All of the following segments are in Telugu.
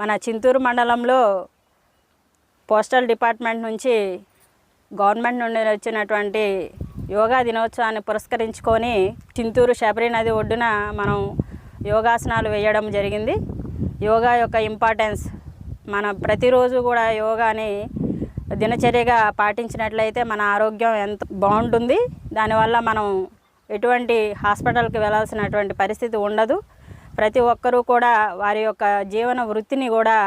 మన చింతూరు మండలంలో పోస్టల్ డిపార్ట్మెంట్ నుంచి గవర్నమెంట్ నుండి వచ్చినటువంటి యోగా దినోత్సవాన్ని పురస్కరించుకొని చింతూరు శబరి నది ఒడ్డున మనం యోగాసనాలు వేయడం జరిగింది. యోగా యొక్క ఇంపార్టెన్స్ మన ప్రతిరోజు కూడా యోగాని దినచర్యగా పాటించినట్లయితే మన ఆరోగ్యం ఎంత బాగుంటుంది. దానివల్ల మనం ఎటువంటి హాస్పిటల్కి వెళ్ళాల్సినటువంటి పరిస్థితి ఉండదు. ప్రతి ఒక్కరూ కూడా వారి యొక్క జీవన వృత్తిని కూడా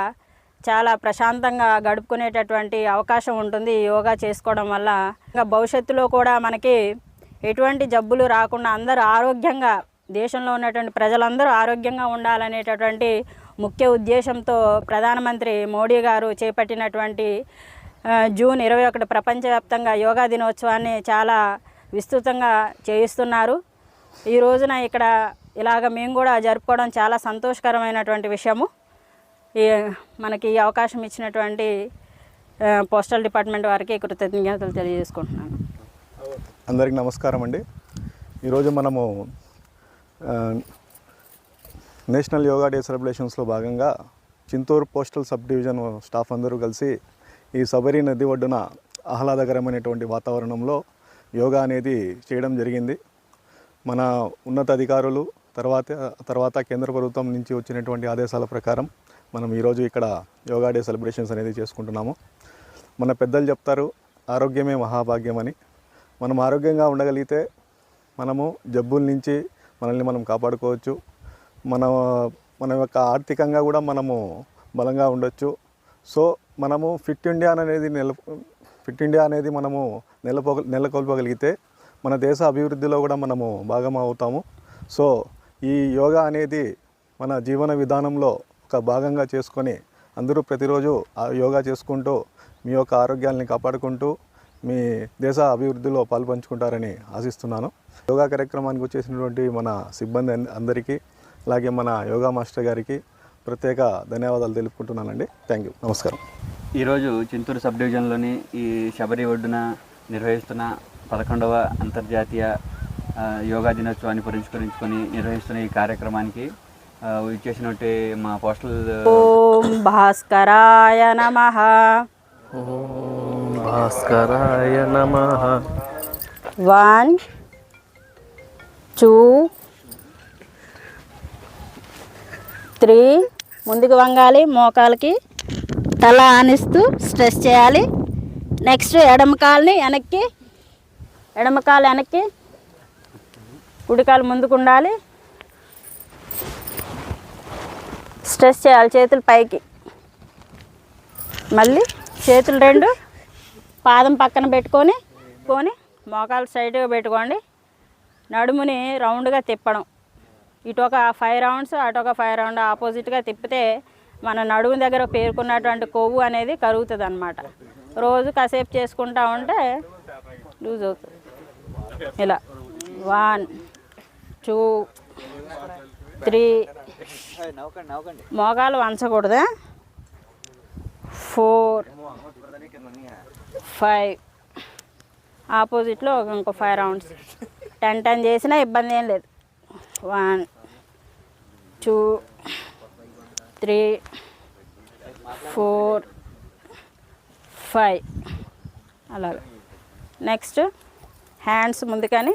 చాలా ప్రశాంతంగా గడుపుకునేటటువంటి అవకాశం ఉంటుంది యోగా చేసుకోవడం వల్ల. ఇంకా భవిష్యత్తులో కూడా మనకి ఎటువంటి జబ్బులు రాకుండా అందరూ ఆరోగ్యంగా దేశంలో ఉన్నటువంటి ప్రజలందరూ ఆరోగ్యంగా ఉండాలనేటటువంటి ముఖ్య ఉద్దేశంతో ప్రధానమంత్రి మోడీ గారు చేపట్టినటువంటి జూన్ ఇరవై ఒకటి ప్రపంచవ్యాప్తంగా యోగా దినోత్సవాన్ని చాలా విస్తృతంగా చేయిస్తున్నారు. ఈ రోజున ఇక్కడ ఇలాగ మేము కూడా జరుపుకోవడం చాలా సంతోషకరమైనటువంటి విషయము. ఈ మనకి ఈ అవకాశం ఇచ్చినటువంటి పోస్టల్ డిపార్ట్మెంట్ వారికి కృతజ్ఞతలు తెలియజేసుకుంటున్నాను. అందరికీ నమస్కారం అండి. ఈరోజు మనము నేషనల్ యోగా డే సెలబ్రేషన్స్లో భాగంగా Chinturu postal sub division staff అందరూ కలిసి ఈ సబరి నది ఒడ్డున ఆహ్లాదకరమైనటువంటి వాతావరణంలో యోగా అనేది చేయడం జరిగింది. మన ఉన్నతాధికారులు తర్వాత తర్వాత కేంద్ర ప్రభుత్వం నుంచి వచ్చినటువంటి ఆదేశాల ప్రకారం మనం ఈరోజు ఇక్కడ యోగా డే సెలబ్రేషన్స్ అనేది చేసుకుంటున్నాము. మన పెద్దలు చెప్తారు ఆరోగ్యమే మహాభాగ్యం అని. మనం ఆరోగ్యంగా ఉండగలిగితే మనము జబ్బుల నుంచి మనల్ని మనం కాపాడుకోవచ్చు. మన మన యొక్క ఆర్థికంగా కూడా మనము బలంగా ఉండొచ్చు. సో మనము ఫిట్ ఇండియా అనేది నెల ఫిట్ ఇండియా అనేది మనము నెలపో నెలకొల్పగలిగితే మన దేశ అభివృద్ధిలో కూడా మనము భాగం అవుతాము. సో ఈ యోగా అనేది మన జీవన విధానంలో ఒక భాగంగా చేసుకొని అందరూ ప్రతిరోజు ఆ యోగా చేసుకుంటూ మీ యొక్క ఆరోగ్యాన్ని కాపాడుకుంటూ మీ దేశ అభివృద్ధిలో పాల్పంచుకుంటారని ఆశిస్తున్నాను. యోగా కార్యక్రమానికి వచ్చేసినటువంటి మన సిబ్బంది అందరికీ అలాగే మన యోగా మాస్టర్ గారికి ప్రత్యేక ధన్యవాదాలు తెలుపుకుంటున్నానండి. Thank you. నమస్కారం. ఈరోజు చింతూరు సబ్ డివిజన్లోని ఈ శబరి ఒడ్డున నిర్వహిస్తున్న పదకొండవ అంతర్జాతీయ యోగా దినోత్సవాన్ని పురస్కరించుకొని నిర్వహిస్తున్న ఈ కార్యక్రమానికి ఆ, ఇచ్చేసినట్టు మా పోస్టల్ ఓం భాస్కరాయ నమ. ఓం భాస్కరాయ నమ. వన్ టూ త్రీ ముందుకు వంగాలి మోకాలకి తల ఆనిస్తూ స్ట్రెస్ చేయాలి. నెక్స్ట్ ఎడమ కాలుని వెనక్కి ఎడమ కాలు వెనక్కి కుడి ముందుకు ఉండాలి స్ట్రెస్ చేయాలి చేతులు పైకి. మళ్ళీ చేతులు రెండు పాదం పక్కన పెట్టుకొని పోని మోకాలు సైడ్గా పెట్టుకోండి. నడుముని రౌండ్గా తిప్పడం. ఇటు ఒక ఫైవ్ రౌండ్స్ అటు ఒక ఫైవ్ రౌండ్ ఆపోజిట్గా తిప్పితే మన నడుము దగ్గర పేరుకున్నటువంటి కొవ్వు అనేది కరుగుతుంది అనమాట రోజు కాసేపు చేసుకుంటా ఉంటే లూజ్ అవుతుంది. ఇలా. వన్ టూ త్రీ మోకాలు వంచకూడదా? Four five. ఆపోజిట్లో ఒక ఇంకో ఫైవ్ రౌండ్స్. టెన్ టెన్ చేసినా ఇబ్బంది ఏం లేదు. One two three four five. అలాగే. నెక్స్ట్ హ్యాండ్స్ ముందు కానీ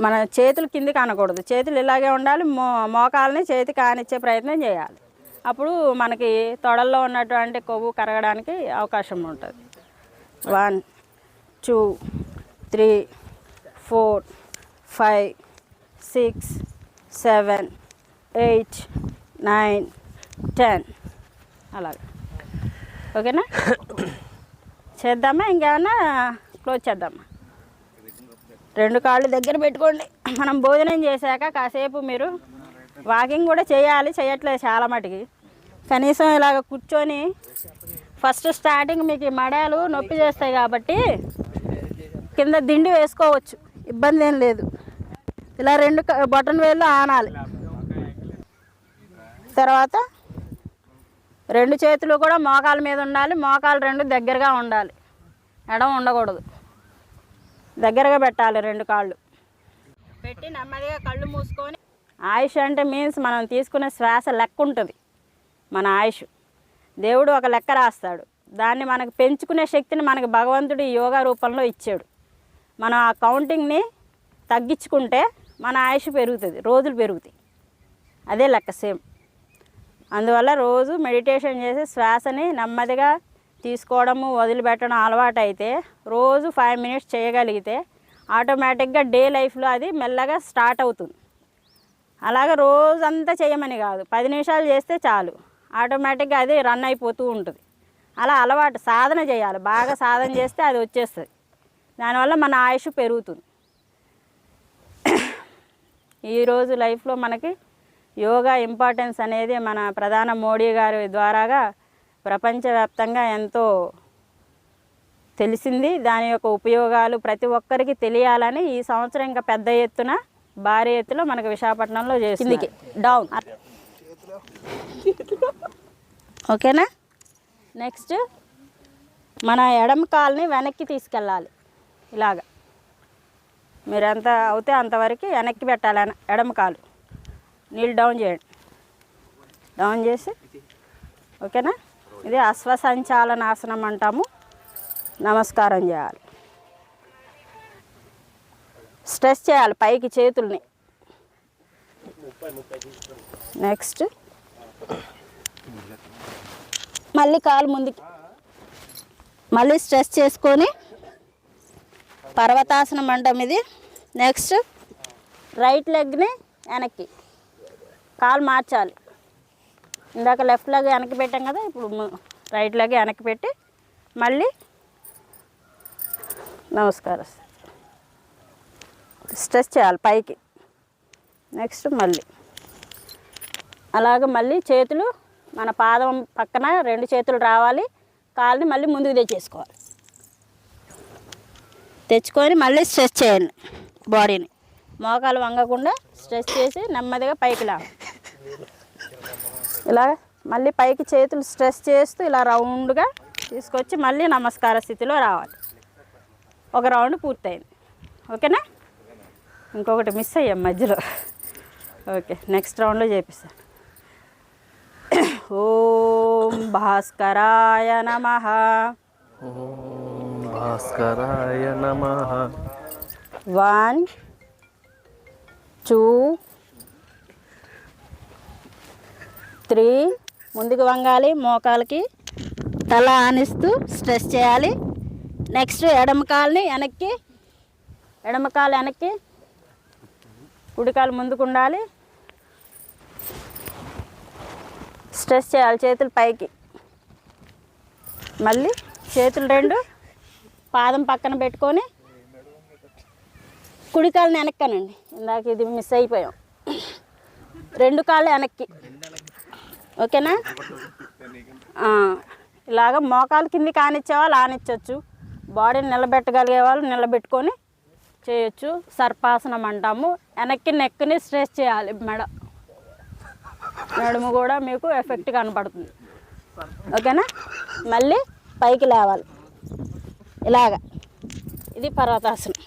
మన చేతులు కిందికి అనకూడదు చేతులు ఇలాగే ఉండాలి మో మోకాలని చేతి కానిచ్చే ప్రయత్నం చేయాలి. అప్పుడు మనకి తొడల్లో ఉన్నటువంటి కొవ్వు కరగడానికి అవకాశం ఉంటుంది. One two three four five six seven eight nine ten. అలాగే. ఓకేనా? చేద్దామా? ఇంకేమన్నా? క్లోజ్ చేద్దామా? రెండు కాళ్ళు దగ్గర పెట్టుకోండి. మనం భోజనం చేశాక కాసేపు మీరు వాకింగ్ కూడా చేయాలి చేయట్లేదు చాలా మటుకి. కనీసం ఇలాగ కూర్చొని ఫస్ట్ స్టార్టింగ్ మీకు ఈ మడాలు నొప్పి చేస్తాయి కాబట్టి కింద దిండి వేసుకోవచ్చు. ఇబ్బంది ఏం లేదు. ఇలా రెండు క- బటన్ వేళ్ళు ఆనాలి. తర్వాత రెండు చేతులు కూడా మోకాల మీద ఉండాలి మోకాలు రెండు దగ్గరగా ఉండాలి. ఎడం ఉండకూడదు. దగ్గరగా పెట్టాలి రెండు కాళ్ళు. పెట్టి నెమ్మదిగా కళ్ళు మూసుకొని ఆయుష్ అంటే మీన్స్ మనం తీసుకునే శ్వాస లెక్క ఉంటుంది మన ఆయుష్. దేవుడు ఒక లెక్క రాస్తాడు. దాన్ని మనకు పెంచుకునే శక్తిని మనకు భగవంతుడు యోగా రూపంలో ఇచ్చాడు. మనం ఆ కౌంటింగ్ని తగ్గించుకుంటే మన ఆయుష్ పెరుగుతుంది రోజులు పెరుగుతాయి. అదే లెక్క సేమ్. అందువల్ల రోజు మెడిటేషన్ చేసి శ్వాసని నెమ్మదిగా తీసుకోవడము వదిలిపెట్టడం అలవాటు అయితే రోజు ఫైవ్ మినిట్స్ చేయగలిగితే ఆటోమేటిక్గా డే లైఫ్లో అది మెల్లగా స్టార్ట్ అవుతుంది. అలాగే రోజంతా చేయమని కాదు పది నిమిషాలు చేస్తే చాలు. ఆటోమేటిక్గా అది రన్ అయిపోతూ ఉంటుంది. అలా అలవాటు సాధన చేయాలి. బాగా సాధన చేస్తే అది వచ్చేస్తుంది. దానివల్ల మన ఆయుష్ పెరుగుతుంది. ఈరోజు లైఫ్లో మనకి యోగా ఇంపార్టెన్స్ అనేది మన ప్రధాన మోడీ గారి ద్వారాగా ప్రపంచవ్యాప్తంగా ఎంతో తెలిసింది. దాని యొక్క ఉపయోగాలు ప్రతి ఒక్కరికి తెలియాలని ఈ సంవత్సరం ఇంకా పెద్ద ఎత్తున భారీ ఎత్తులో మనకు విశాఖపట్నంలో చేసింది డౌన్. ఓకేనా? నెక్స్ట్ మన ఎడమ కాల్ని వెనక్కి తీసుకెళ్ళాలి. ఇలాగ. మీరు ఎంత అవుతే అంతవరకు వెనక్కి పెట్టాలి ఎడమ కాలు. నీళ్ళు డౌన్ చేయండి. డౌన్ చేసి. ఓకేనా? ఇది అశ్వసంచాలనాసనం అంటాము. నమస్కారం చేయాలి. స్ట్రెస్ చేయాలి పైకి చేతుల్ని. నెక్స్ట్. మళ్ళీ కాలు ముందుకి. మళ్ళీ స్ట్రెస్ చేసుకొని పర్వతాసనం అంటాం ఇది. నెక్స్ట్. రైట్ లెగ్ని వెనక్కి. కాలు మార్చాలి. ఇందాక లెఫ్ట్ లాగే వెనక్కి పెట్టాం కదా ఇప్పుడు రైట్ లెగ్ వెనక్కి పెట్టి మళ్ళీ నమస్కారం స్ట్రెస్ చేయాలి పైకి. నెక్స్ట్ మళ్ళీ. అలాగే మళ్ళీ చేతులు మన పాదం పక్కన రెండు చేతులు రావాలి కాళ్ళని మళ్ళీ ముందుకు తెచ్చేసుకోవాలి. తెచ్చుకొని మళ్ళీ స్ట్రెచ్ చేయండి బాడీని మోకాలు వంగకుండా స్ట్రెచ్ చేసి నెమ్మదిగా పైకి లా ఇలా మళ్ళీ పైకి చేతులు స్ట్రెచ్ చేస్తూ ఇలా రౌండ్గా తీసుకొచ్చి మళ్ళీ నమస్కార స్థితిలో రావాలి. ఒక రౌండ్ పూర్తయింది. ఓకేనా? ఇంకొకటి మిస్ అయ్యాం మధ్యలో. ఓకే నెక్స్ట్ రౌండ్లో చేపిస్తాను ఓం భాస్కరాయ నమః. భాస్కరాయ నమ. One two three. ముందుకు వంగాలి మోకాలకి తల ఆనిస్తూ స్ట్రెస్ చేయాలి. నెక్స్ట్ ఎడమ కాలుని వెనక్కి ఎడమ కాలు వెనక్కి కుడికాలు ముందుకు ఉండాలి. స్ట్రెస్ చేయాలి చేతులు పైకి. మళ్ళీ చేతులు రెండు పాదం పక్కన పెట్టుకొని కుడి వెనక్కనండి. ఇందాక ఇది మిస్ అయిపోయాం. రెండు కాళ్ళు వెనక్కి. ఓకేనా? ఇలాగ మోకాలు కింది కానిచ్చేవాళ్ళు వాళ్ళు బాడీని నిలబెట్టగలిగే వాళ్ళు నిలబెట్టుకొని చేయొచ్చు. సర్పాసనం అంటాము. వెనక్కి నెక్ని స్ట్రెచ్ చేయాలి మెడ. నడుము కూడా మీకు ఎఫెక్ట్ కనపడుతుంది. ఓకేనా? మళ్ళీ పైకి లేవాలి. ఇలాగా. ఇది పర్వతాసనం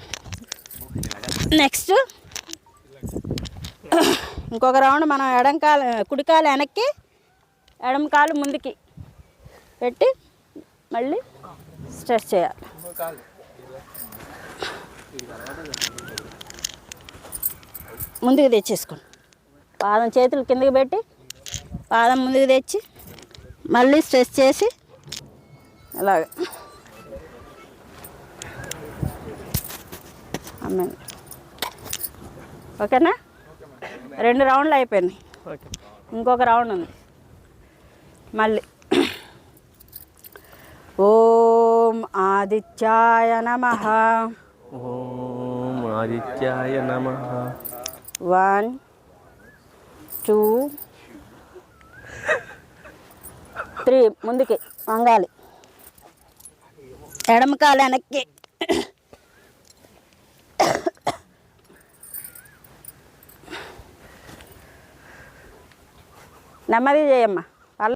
నెక్స్ట్. ఇంకొక రౌండ్ మనం ఎడంకాలు కుడికాలు వెనక్కి ఎడమ కాలు ముందుకి పెట్టి మళ్ళీ స్ట్రెచ్ చేయాలి. ముందుకు తెచ్చేసుకోండి. పాదం చేతులు కిందకి పెట్టి పాదం ముందుకు తెచ్చి మళ్ళీ స్ట్రెచ్ చేసి అలాగ. అమ్మాయి ఓకేనా? రెండు రౌండ్లు అయిపోయినాయి. ఇంకొక రౌండ్ ఉంది. మళ్ళీ. ఓం ఆదిత్యాయ నమ. ఓం ఆదిత్యాయ నమ. వన్ టూ త్రీ ముందుకి వంగాలి. ఎడమ కాలు వెనక్కి. నెమ్మది చేయమ్మా.